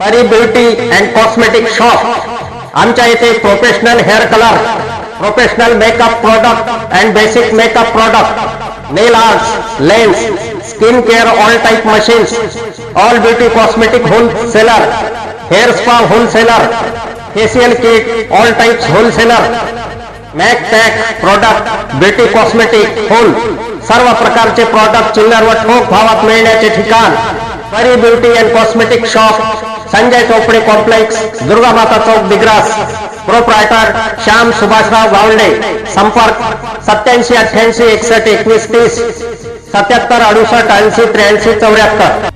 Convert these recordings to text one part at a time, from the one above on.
परी beauty and cosmetic shop. आमच्या इथे professional hair colour professional makeup product and basic makeup product nail arts lens skin care all type machines all beauty cosmetic wholesaler hair spa wholesaler facial kit all types wholesaler mac pack product beauty cosmetic whole सर्व प्रकारचे product चिल्लर व ठोक भावात मिळण्याचे ठिकाण Pari beauty and cosmetic shop Sanjay Chopde complex Durga Mata Chowk Digras proprietor Shyam Subhashrao Gawande संपर्क सत्याऐंशी अठ्ठ्याऐंशी एकसष्ट एकवीस तीस सत्याहत्तर अडुसष्ट ऐंशी त्र्याऐंशी चौऱ्याहत्तर.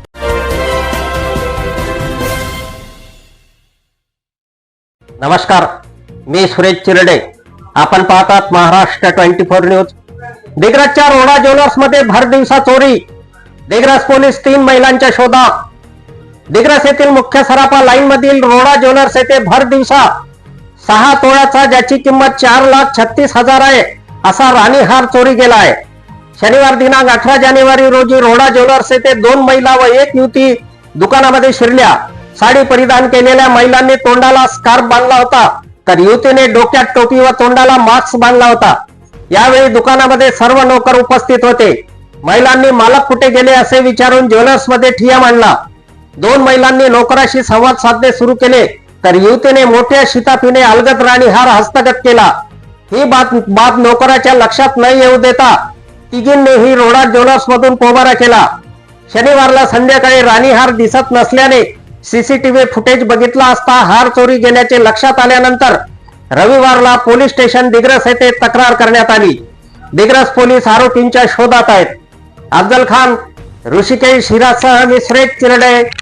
नमस्कार मी सुरेश चिरडे. आपण पाहतात महाराष्ट्र ट्वेंटी फोर न्यूज. दिग्रजच्या रोडा ज्वेलर्समध्ये भर दिवसा चोरी. दिग्रज पोलीस तीन महिलांच्या शोधात. दिग्रस येथील मुख्य सराफा लाईन मधील रोडा ज्वेलर्स येथे भर दिवसा सहा तोळ्याचा ज्याची किंमत चार लाख छत्तीस हजार आहे असा राणीहार चोरी गेला आहे शनिवार दिनांक अठरा जानेवारी रोजी रोडा ज्वेलर्स येथे दोन महिला व एक युवती दुकानामध्ये शिरल्या. साडी परिधान केलेल्या महिलांनी तोंडाला स्कार्फ बांधला होता तर युवतीने डोक्यात टोपी व तोंडाला मास्क बांधला होता. यावेळी दुकानामध्ये सर्व नोकर उपस्थित होते. महिलांनी मालक कुठे गेले असे विचारून ज्वेलर्समध्ये ठिया मांडला. दोन महिलांनी नोकराशी संवाद साधणे सुरू केले तर युवतीने मोठ्या शिताफीने अलगत राणी हार हस्तगत केला. ही बात बाब नोकराच्या लक्षात न येऊ देता तिघींनीही रोडा ज्वेलर्स मधून पोबारा केला. शनिवारला संध्याकाळी राणीहार दिसत नसल्याने सीसीटीव्ही फुटेज बघितला असता हार चोरी गेल्याचे लक्षात आल्यानंतर रविवारला पोलीस स्टेशन दिग्रस येथे तक्रार करण्यात आली. दिग्रस पोलीस आरोपींच्या शोधात आहेत. अफजल खान ऋषिकेश हिरासह मी Chirde.